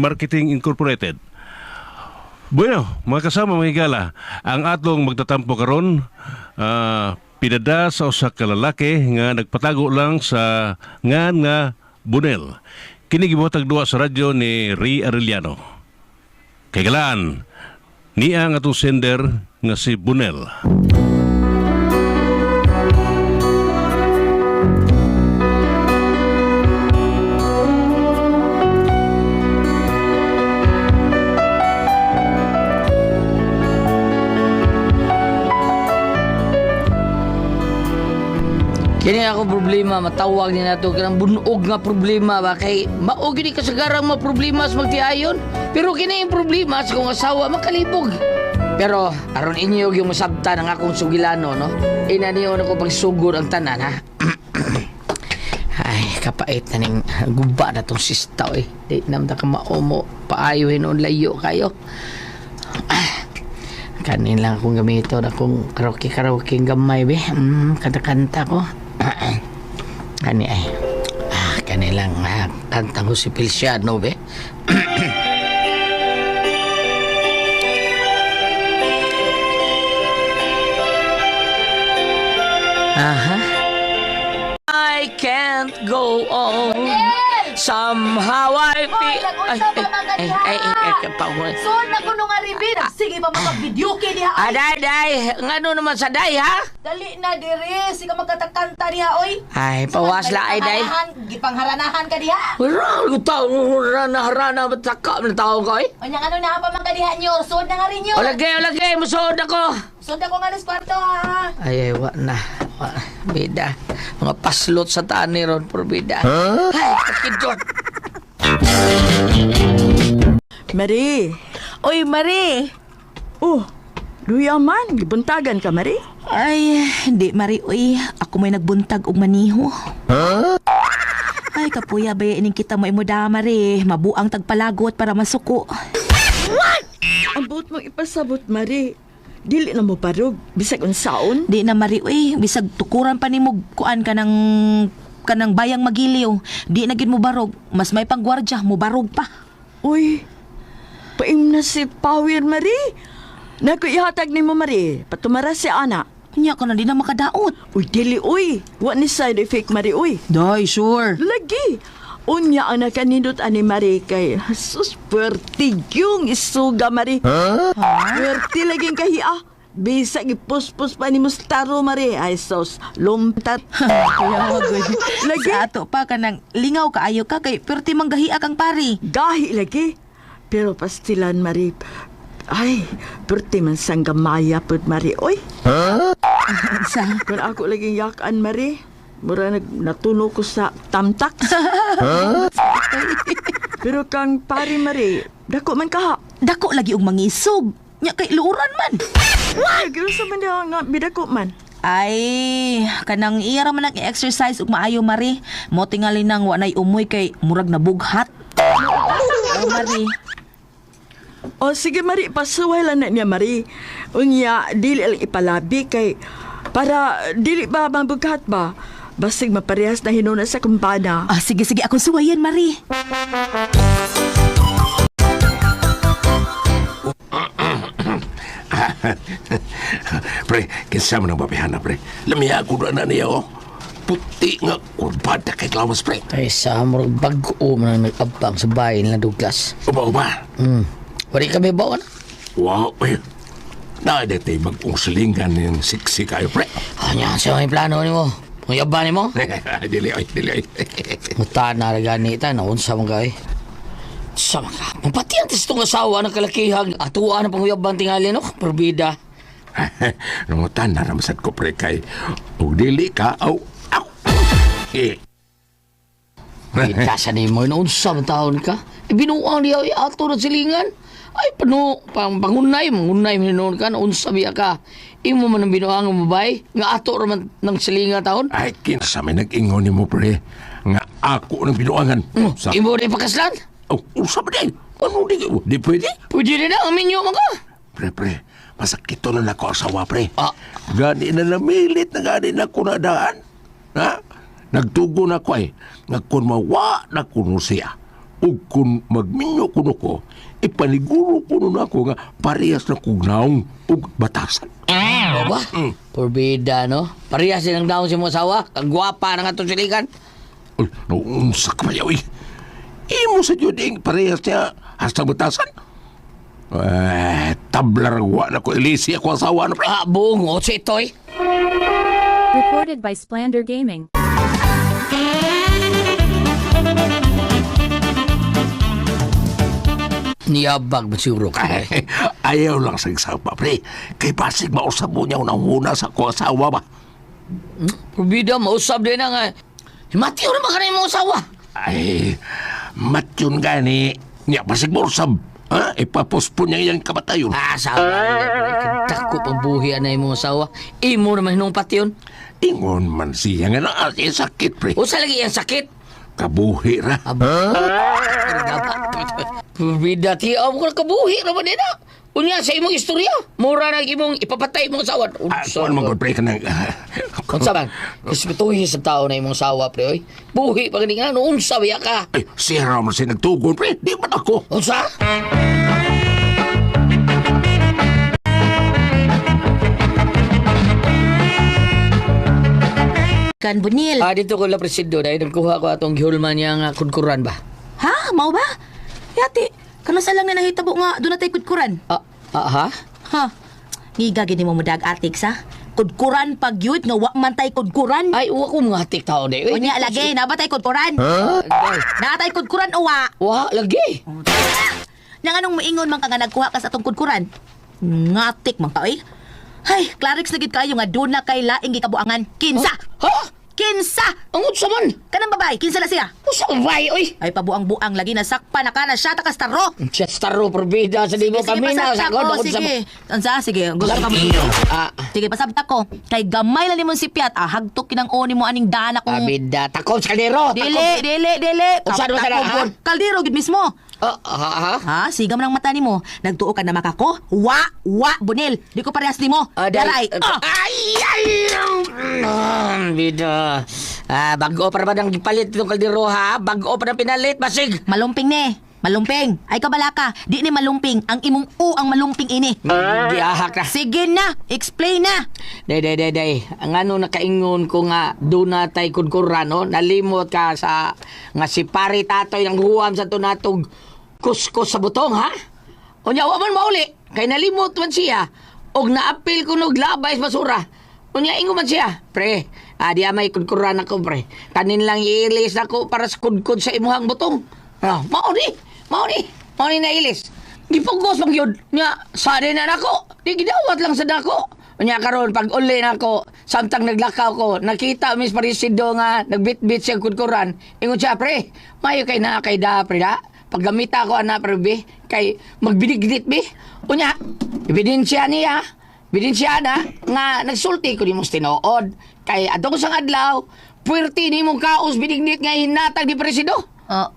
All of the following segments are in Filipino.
Marketing Incorporated. Bueno, mga kasama mga higala, ang atong magtatampo karon ah, pinada sa usa ka lalaki nga nagpatago lang sa ngan nga Bunel. Kini gibuhatag duwa sa radyo ni Ri Arellano. Kay galaan, niya ang atong sender nga si Bunel. Kini ako problema, matawag ni nato kanang bunog nga problema ba kay maog ni kasagarang mga problema sa magtiayon. Pero kini yung problema sa kong asawa makalibog. Pero aron inyo yung masabta ng akong sugilano no. Ina niyo na ko pagsugod ang tanan ha. Ay, kapait na ning guba na tong sista eh. Di namda ka maumo, paayuhin on layo kayo. Kanin lang akong gamito na kung karaoke-karaoke gamay be. Mm, kanta-kanta ko. Kani ay. Ah, kani lang ah, kanta ko si Feliciano be. Aha. I can't go on. Somehow I feel... Ay, ay, ay, ay, ay, ay, pa So, na ko nung aribin. Sige pa mag-video kay diha. Ah, day. Ngano naman sa day, ha? Dali na dire. Sige magkatakanta diha, oy. Ay, pawas la, ay, day. Gipangharanahan- ka diha. Wala, tao, rana-rana, mataka na tao ko, eh. O niyang ano na pa ka diha nyo. Sud na nga rin nyo. O, lagay, o, lagay, musuod ako. Sud na ko nga alas kwarto, ha. Ay, ay, wa na. Wa, bida. Mga paslot sa tani ron, por bida. Ay, kakidot. Mari. Oy, Mari. Oh, luya man. Gibuntagan ka, Mari. Ay, hindi, Mari. Uy, ako may nagbuntag og maniho. Ay, kapuya ba ining kita mo imuda, Mari. Mabuang tagpalagot para masuko. Ang buot mong ipasabot, Mari. Dili na mo parog. Bisag unsaon. Di na, Mari. Uy, bisag tukuran pa ni mo kuan ka ng kanang bayang magiliw. Di na gid mo barog. Mas may panggwardya, mo barog pa. Uy, paim na si Power, Mari. Naku ihatag ni mo, Mari. Patumara si Ana. Nya ka na di na makadaot. Uy, dili, uy. Wa ni side effect, Mari, uy. Day, sure. Lagi. Unya ang nakanindot ani Mari kay sus pertigyong isuga Mari. Ha? Perti laging kahiya. Bisa gipuspos pa ni Mustaro Mari. Ay sos, lumtat. Kuya, good. Lagi. Sa ato pa ka nang lingaw ka ayo ka kay perti manggahi kang pari. Gahi lagi. Pero pastilan Mari. Ay, perti man sang gamaya pud Mari. Oy, Sa kung ako laging yakan Mari. Mura nag natuno ko sa tamtak. Pero kang pari Mari, dako man ka. dako lagi og mangisog. Nya kay luuran man. Ay, gano'n sa man nga bidako man. Ay, kanang iya man ang exercise ug maayo mari. Mo tingali nang wa nay umoy kay murag nabughat. Oh, mari. O sige Mari, pasuway lang na niya Mari. Unya, dili lang ipalabi kay para dili ba mabughat ba? Basig maparehas na hinuna sa kumpana. Ah, sige sige ako suwayan mari. pre, kinsa man ang babihana, pre. Lamiya ko na niya, oh. Puti nga, kurbada kay Klawas, pre. Ay, sa murag bago man ang nag-abang sa bahay nila Douglas. Uba, uba. Hmm. Wari kami ba na? Wow, eh. Naadete bagong silingan yung siksi kayo, pre. Anya, sa may plano ni mo. Kung yaban ni mo? dili, ay, dili, ay. Mutaan na rin ganita, naunsa mo kay. Sa mga, mapati ang testong asawa ng kalakihang atuwa na panguyabang tingali, no? Perbida. Nangutan na ramasad ko, pre, kay Ug dili ka, aw, aw. Eh, Ita sa ni mo, naunsa mo taon ka? Ibinuang niya ay ato na silingan. Ay, pano, pang pangunay, mangunay mo noon ka, naunsa biya ka. Imo man ang binuang mo bay, nga ato raman ng silingan taon. ay, kinsa may nag-ingon ni mo, pre. Nga ako ng binuangan. Sa, Imo rin pakaslan? oh, usa ba din? Ano, di, di pwede? Pwede rin na, aminyo mo ka. Pre, pre, masakit to na ako asawa, pre. Ah. Gani na namilit na gani na kunadaan. Ha? Nagtugo na ko eh. Nga kung mawa na kuno siya. Ug kung magminyo kuno ko, ipaniguro kuno na ako nga parehas na kugnaong ug batasan. Ano ba? Porbida, no? Parehas silang daon si mong asawa. Ang gwapa na nga itong silikan. Uy, naunsa ka ba yaw eh? Imo sa juding parehas niya hasta batasan. Eh, tablar wa na ko ilisi ako asawa na pre. Ah, buong otso ito eh. Recorded by Splander Gaming. Niyabag ba siguro ka? Ay, ayaw lang sa isama, pre. Kay pasig mausap mo niya unang una sa ko asawa ba? Porbida, mausap din na nga. Matiyo naman ka na yung mga asawa. Ay, matyon gani. Niya, pasig mausap. Ha? Ipapospon niya yung kamatayon. Ah, asawa. Tako pang buhi na yung mga asawa. Imo naman hinong pati yun. Ingon man siya nga na sakit, pre. O sa lagi yung sakit. Kabuhi ra. Aba. Porbida, tiyaw ko na kabuhi naman din na. Unya sa imong istorya, mura na imong ipapatay mong asawa. Ah, kuan man ko, pre, ka nang... Unsa man? Kisbituhi sa tao na imong sawa, pre, oy. Buhi pa gani nga, no, unsa ba ka? Ay, siya raman siya nagtugon, pre. Di man ako. Unsa? Kan bunil. Ah, dito ko la presido dahil nagkuha ko atong gihulman niya nga kudkuran ba? Ha? Mau ba? Yati, kano sa lang na nahitabo nga doon natay kudkuran? Ah, ah ha? Ha? Ngiga gini mo mudag atik sa? Kudkuran pag yun nga wa man tay kudkuran. Ay, uwa ko mga tik tao na. O niya lagi, nabatay kudkuran. Day. Natay kudkuran o wa? Lagi. Nang anong maingon man ka nga nagkuha ka sa atong kudkuran? Ngatik man ka, oy. Hay, Clarix na gid kayo nga doon na kay laing gikabuangan. Kinsa! Ha? Kinsa! Ang utsa man. Kanang babae, kinsa na siya? Usa ka bay, oy. Ay pabuang-buang lagi na sakpa na ka na siya takas taro. Chestaro perbida sa di mo kami na. Sa pasabta ko, sige. Ansa, sige. Gusto ka mo. Ah, Sige, pasabta ko. Kay gamay lang nimong sipiat, ah, hagtok kinang oni mo aning dana kong... abida. Takot sa kaldero. Dili, dili, dili. Usan mo ha? Kaldero, gid mismo. Ah, ha, ha? Ha? Sigam ng mata nimo. Nagtuo ka na makako? Wa, wa, bunil. Di ko parehas nimo. Ah, Daray. dahil- Ah! Ay, ay, ah, bida. Ah, bago pa ba nang gipalit itong kaldero ha? Bago pa nang pinalit, basig. Malumping ne. Malumping. Ay kabalaka. Di ni malumping. Ang imong u ang malumping ini. Giyahak na. Sige na. Explain na. Day, day, day, day. Ang ano nakaingon ko nga, doon na tay kudkura, no? Nalimot ka sa, nga si pari tatoy ng huwam sa tunatog kuskus sa butong, ha? O niya, wa man mauli. Kay nalimot man siya. Og naapil ko nog labay sa basura. O niya, ingo man siya. Pre, ah, di may kudkura na ko, pre. Kanin lang iilis ako para sa kudkud sa imuhang butong. Ah, mao ni, mao ni, mao ni nailis. Gipugos bang yun. Nya, sari na nako. Di gidawat lang sa dako. Nya karon pag uli na ako, samtang naglakaw ko, nakita Miss Parisido nga nagbitbit siya kudkuran. Ingon siya, pre, mayo kay na kay da, pre da. Paggamita ko ana pre be, kay magbidigdit be. Unya, ebidensya niya, ebidensya na nga nagsulti ko ni mong tinuod. Kay adto ko sang adlaw, puwerti ni mong kaos bidignit nga hinatag di Presido. Uh,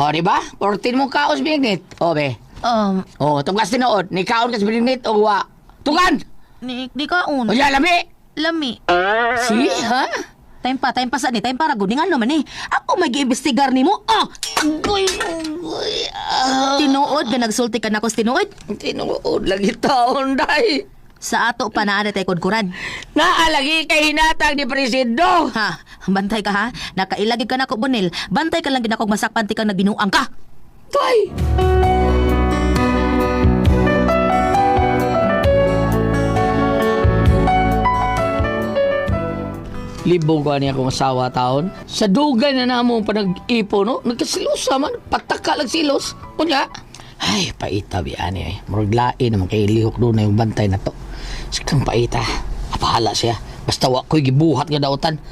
O, di ba? Puwerti ni mong kaos bidignit. O, be. um, O, tungkas tinuod, ni kaon kas bidignit o wa. Tugan! ni, di ka un. O, ya, lami! Lami. Si, ha? Time pa, time pa sa ni, time para gud nga naman eh. Ako mag-iimbestigar nimo. Ah, Ugoy, ugoy. Ah, tinuod nga nagsulti ka na ko tinuod. tinuod lagi taon, day. Sa ato pa na tay kudkuran. Naalagi kay hinatag ni Presido. Ha, bantay ka ha. Nakailagi ka na ko bunil. Bantay ka lang ginakog masakpan ti kang nagbinuang ka. Tay! Libong ko niya akong asawa taon. Sa dugay na namo pa nag-ipo, no? Nagkasilosa man. Pataka lang silos. Kunya. Ay, paita biyani ay. Maraglain naman kay lihok doon na yung bantay na to. Sikang paita. Apahala siya. Basta wa ko'y gibuhat nga dautan.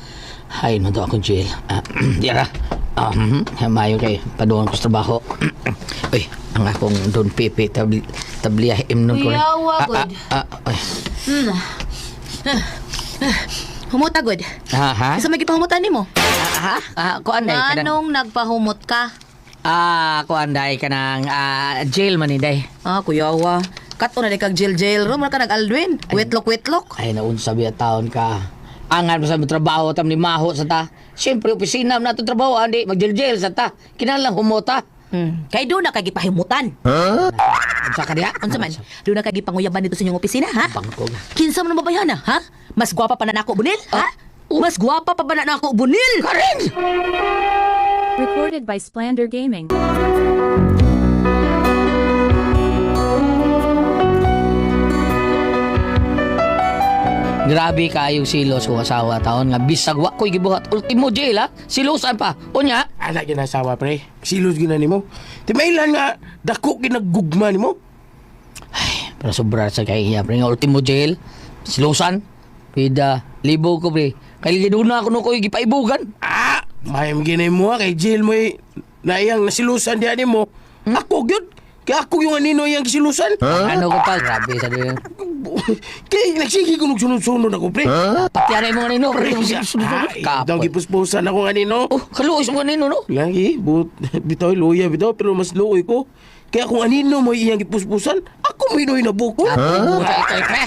Ay, no to akong jail. Ah, Dira. Ah, mhm. mayo kay paduan ko sa trabaho. Uy, ang akong doon pipi tabli tabliya imnon ko. Kuya, wagod. Ah, ah, ah, ay. Humuta gud. Ah, ha? Isa may gipahumutan nimo. Ah, ha? Ah, kuan day ka nang... Anong nagpahumot ka? Ah, kuan day ka nang ah, jail man ni day. Ah, kuyawa. Kato na di kag jail jail room ka nag-aldwin. Wetlok wetlok. Ay, naunsa biya taon ka. Angan mo sa mo trabaho tam ni maho sa ta. Siyempre, opisina na ito trabaho, andi, mag-jail sa ta. Kinalang humota. Hmm. Kay doon na kay gipahimutan. Sa ka diha? Unsa man? Doon na kay gipanguyaban dito sa inyong opisina, ha? Bangkog. Kinsa mo na mabayana, ha? Mas gwapa pa na nako bunil, ha? Ah. Mas gwapa pa ba na nako bunil? Karen! Recorded by Splander Gaming. Grabe kayong silos kong asawa taon nga bisag wa ko'y gibuhat. Ultimo jail ha? Silusan pa. Unya? Anak yun asawa, pre. Silos gina ni mo. Di mailan nga, dako ginagugma ni mo. Pero sobra sa kay iya. Pre nga ultimo jail. Silusan. Pida. Libo ko pre. Kaya ginuna ako no ko'y gipaibugan. Ah, mayam ginay mo ah, kay jail mo eh. Naiyang nasilusan diyan ni mo. Ako gyud. Kaya ako yung anino yung kisilusan. Ano ko pa? Grabe sa din. Kaya nagsige ko nung sunod-sunod ako, pre. Pati ano yung mga nino. Pre, daw gipuspusan ako anino. Oh, kaluoy sa mga nino no? Lagi, but bitaw luya bitaw pero mas luoy ko. Kaya kung anino mo iyang gipuspusan, ako mo inoy na buko. Huh? Pre.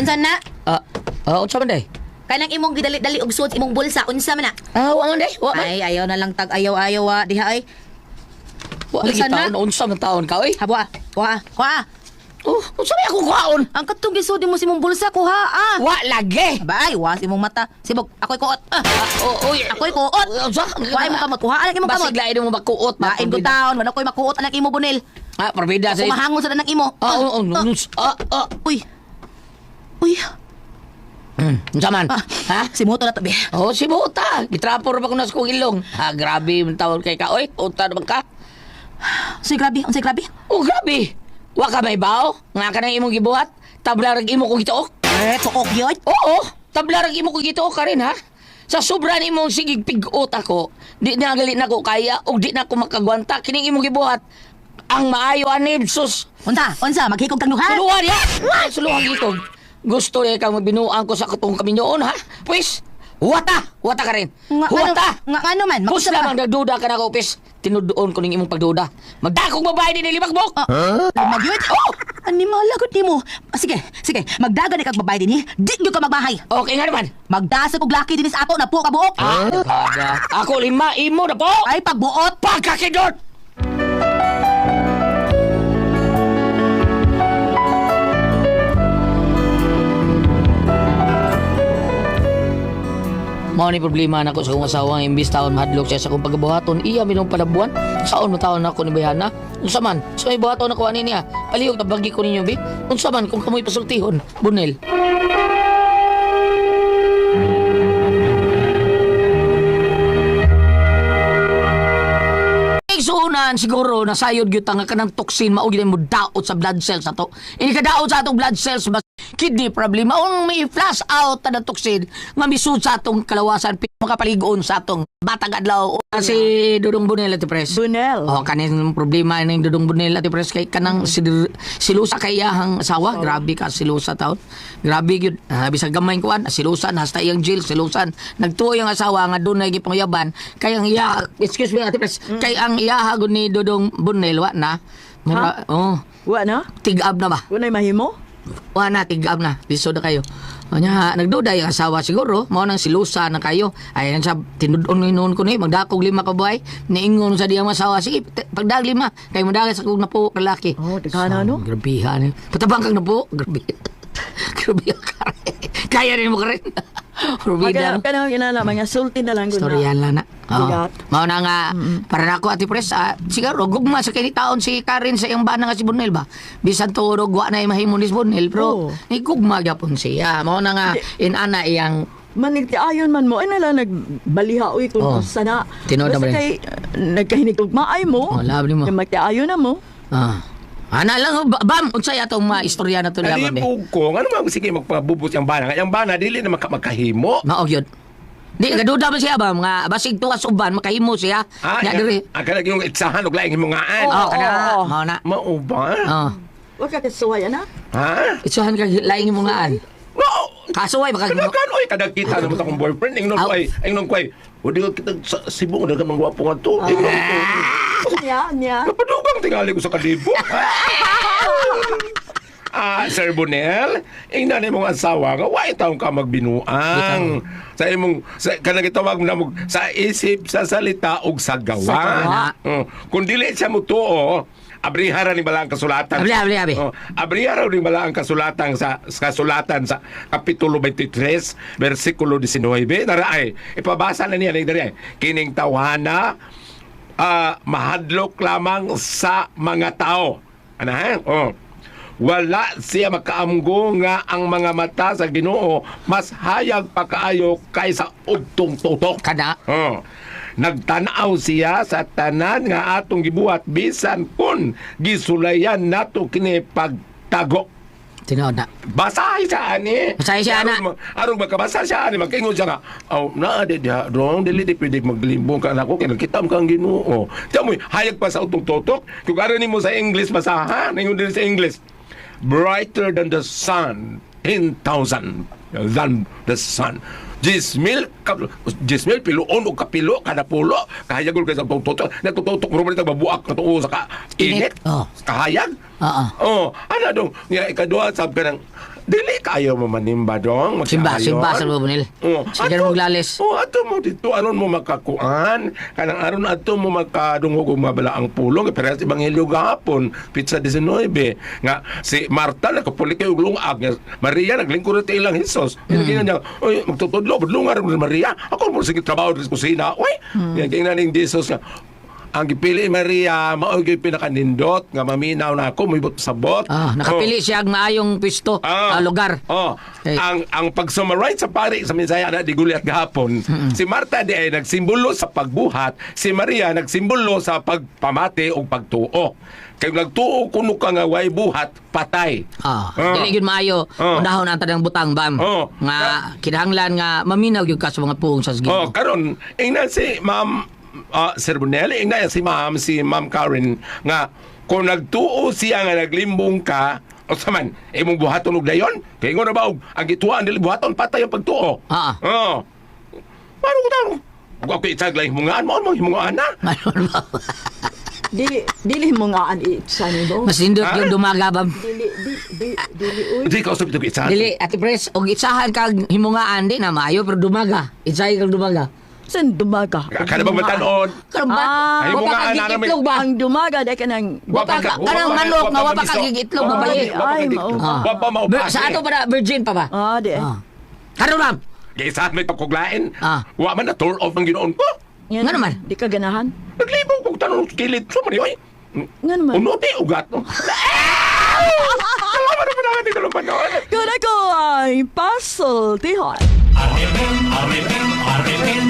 Unsa na? Ah, ah, unsa man day? Kanang imong gidali-dali og suot imong bulsa, unsa man na? Ah, wa man day. Wa man. Ay, ayaw na lang tag ayaw-ayaw wa diha ay. Wa lagi na? taon. Unsa man taon ka, oy? Ah. Kuha, kuha. Oh, unsa may ako kuhaon? Ang katong gisudi mo si imong bulsa, kuha ah. Wa lagi. Ba ay, wa si imong mata. Sibog, ako'y kuot. Ah. Oh, oy. Ako'y kuot. Unsa? Kuha mo kamot, kuha alang imong kamot. Basig lain mo makuot. Bain ko taon, wala ko'y makuot alang imo bunil. Ah, parbida sa... Kung mahangon sa danang imo. Ah, oh, oh, Ah. ah, ah. Uy. Uy. Unsa man? Ah, Ha? Si Moto na to, be. Oh, si Buta. Gitrapor ba ko na sa kong ilong? Ha, grabe tawag kay ka. Oy, uta naman ka. Unsay grabe, unsay grabe. Oh, grabe. Wa ka may bao? Nga ka nang imong gibuhat? Tablarag imo ko gitook? Eh, tuok yun. Oo, tablarag imo ko gitook ka rin, ha? Sa sobra ni mong sigig pigot ako, di na gali na ko kaya o di na ko makagwanta. Kining imong gibuhat, ang maayo anib, sus. Unsa, unsa, maghikog kang nuha. Suluhan ya! Suluhan gito. Gusto rin kang magbinuang ko sa katong kaminyoon, ha? Pues, wata! Wata ka rin. Nga, Wata! ano, nga, ano man, Kus makusa lamang nagduda ka na ko, pis. Tinudoon ko ning imong pagduda. Magdakong babae din limagbok! Ah, lumag yun? Oh! Ani malagot ni mo. Ah, sige, sige, magdagan ni kag babae din eh. Di gyud ka magbahay. Okay nga naman. Magdasa kog laki din sa ato na po ka buok. Ah, kada. Ako lima, imo na po! Ay pagbuot. Pagkakidot! Mao ni problema na ko sa akong asawa nga imbis taon mahadlok siya sa akong pagbuhaton. Iya minong palabuan. Saon mo taon ako ni bayana. Unsa man sa may buhaton ako ani niya. Palihog tabagi ko ninyo bi. Unsa man kung kamoy pasultihon bunel. Igsuunan siguro na sayod gyud nga kanang toxin mao gyud mo daot sa blood cells ato. Ini ka daot sa atong blood cells kidney problem mao may flash out na toxin nga misud sa atong kalawasan makapaligon sa atong batag adlaw Ah, si Dudong Bunel at Pres. Bunel. Oh, kanin problema ning Dudong Bunel at Pres kay kanang sil- silusa kay iyahang asawa. Grabe ka silusa taon. Grabe gyud. Uh, bisag gamay kuan silusan hasta iyang jail silusan. Nagtuo yung asawa nga dunay gipangyaban kay ang iya excuse me Ate Pres kay ang gud ni Dudong Bunel wa na. Mura, oh, Wa na? tigab na ba? Wa na mahimo? Wa na, tigab na. Liso na kayo. O nya, nagduda yung asawa siguro. Mao nang silusa na kayo. Ay, sa tinudon noon ko ni, magdakog lima ka buhay. Niingon sa diyang asawa. Sige, pagdag lima. Kay magdagas ako na po kalaki. Oh, daghan ano? Grabihan. Patabang kang na po. Grabe. Ka rin. Kaya rin mo ka rin. Rubida. Kana kana inana mga sulti na lang gud. Storyan lang na. Bigat. Mao na nga, para na ako, Ate Pres, ah, siguro, gugma sa kini taon si Karin sa iyang bana nga si Bonel ba? Bisan to, wa na mahimo ni Bonel, pero Oo. ni gugma gyapon siya. Mao na nga, inana iyang Manig ayon man mo ay nala nagbaliha uy kung Oh. sana. Tinood na kay nagkahinig og maay mo. Oh, labi mo. Magtiayon na mo. Ah. Ana lang, ba- bam, unsay atong mga istorya na to Ali laban be. ko, ano man sige magpabubot yung bana. Yung bana dili na maka- makahimo. Mao gyud. Di gaduda ba siya ba mga basig tuwas uban makahimo siya. Ah, Nya diri. ang kanag yung itsahan ug laing himungaan. Oh, kana. oo. Mao na. Mao ba? Oh. Wa ka kasuway ana. Ha? Itsuhan ka laing mo nga an. No. Kasuway baka Kana kan oy kada kita na mo ta kong boyfriend ingnon ko ay ingnon ko ay. Udi kita sa Cebu na gwapo nga to. Ingnon ko. Nya nya. Kapadugang tingali ko sa kadibo. Ah, Sir Bonel, ina ni mong asawa nga wa taong ka magbinuang. Sa imong sa kanang gitawag mo na mo sa isip, sa salita ug sa gawa. Sa gawa. Oh, kung dili siya mo tuo, abrihara ni bala ang kasulatan. Abli, abli, abli. Oh, abrihara ni bala ang kasulatan sa sa kasulatan sa kapitulo 23, bersikulo 19. Naraay, ipabasa na niya ni diri. Kining tawhana ah, mahadlok lamang sa mga tao. Ano ha? Oh. Wala siya makaamgo nga ang mga mata sa Ginoo mas hayag pa kaayo kaysa ugtong tutok. Kada. Oh. Nagtanaw siya sa tanan nga atong gibuhat bisan kun gisulayan nato kini pagtago. Tinood na. Basahin siya ani. Basahin siya, ana. Aron ma- Aron magkabasa siya ani magkingon siya nga. Aw na di diha dong dili di pwede maglimbong ka nako kay nakita mo kang Ginoo. Tiyan mo hayag pa sa utong totok. Kung aron nimo sa English basahan, ningon din sa English. Brighter than the sun, 10,000 than the sun. Jismil, Jismil, piluon o kapilo, kada pulo, kahayagol kayo sa utong totok. Natututok mo naman ito, babuak na tuo sa ka init. Oh. Kahayag. Oo. Oh, ano dong, nga ikadua sabi ka ng, dili kayo mo manimba dong. Simba, magkaayon." simba sa Bonel. Oh, Sige mo maglalis. Oh, ato mo dito, aron mo makakuan. Kanang aron ato mo makadungog og mabala ang pulong. Pero sa Ebanghelyo gahapon, pizza 19. Nga, si Marta, nakapulik kayo lungag. Nga, Maria, naglingkod ito ilang Hisos. Mm. Kaya niya, oy, magtutudlo, ni Maria. Ako mo sige trabaho sa kusina. Uy, mm. kaya ning Jesus nga, ang gipili Maria mao gyud pinakanindot nga maminaw na ako moibot sa bot. Ah, nakapili siya ang maayong pisto, ah, lugar. Oh, Eh. ang ang pag-summarize sa pari sa mensaya na di gulat gahapon. Si Marta di ay nagsimbolo sa pagbuhat, si Maria nagsimbolo sa pagpamati o pagtuo. Kay nagtuo kuno ka nga way buhat, patay. Ah, Ah. dili gyud maayo. Ah. Unahon ang tanang butang bam. Oh. Nga kinahanglan nga maminaw gyud ka sa mga puong sa Oh, Ginoo. karon ingna si Ma'am uh, Sir Bonelli, ingna si Ma'am si Ma'am Karen nga kung nagtuo siya nga naglimbong ka o saman, imong buhaton og dayon? Kay nga na ba, og ang gituan dili buhaton, patay ang pagtuo. Ah. Oo. Paano ko tawag? Ako itaglay himungaan mo, mo himungaan na. Manon ba? Dili, dili mo nga an itsa ni do. Mas indot Ah. yung dumaga bam. Dili, di, di, dili, uy. Hindi ka usap ito isa. Dili, ati pres, og itsahan kag himungaan di na maayo pero dumaga. Itsahay kag dumaga. San dumaga? Kada bang matanon? Ba? Ah. Ay, ka na namin. gigitlog ba? Ang dumaga, dahil ka nang... Wa pa ka- ka- kanang manok nga pa wa pa magiso. kagigitlog, Wa pa babae. kagi- wa pa Ay, mao. Wa pa Ber- maupasi. sa ato para virgin pa ba? Ah, di. Ah. Karon bam. Kaya sa may pagkuglain, Ah. wa man na turn off ang ginoon ko. Yan, Nga naman. Di ka ganahan? Naglibong kong tanong sa kilid. So, mani, oy. Nga naman. Uno, di, ugat, no? Salamat naman ang ating dalawang panoon. Kuna ko ay puzzle, tihon. RMN, RMN, RMN,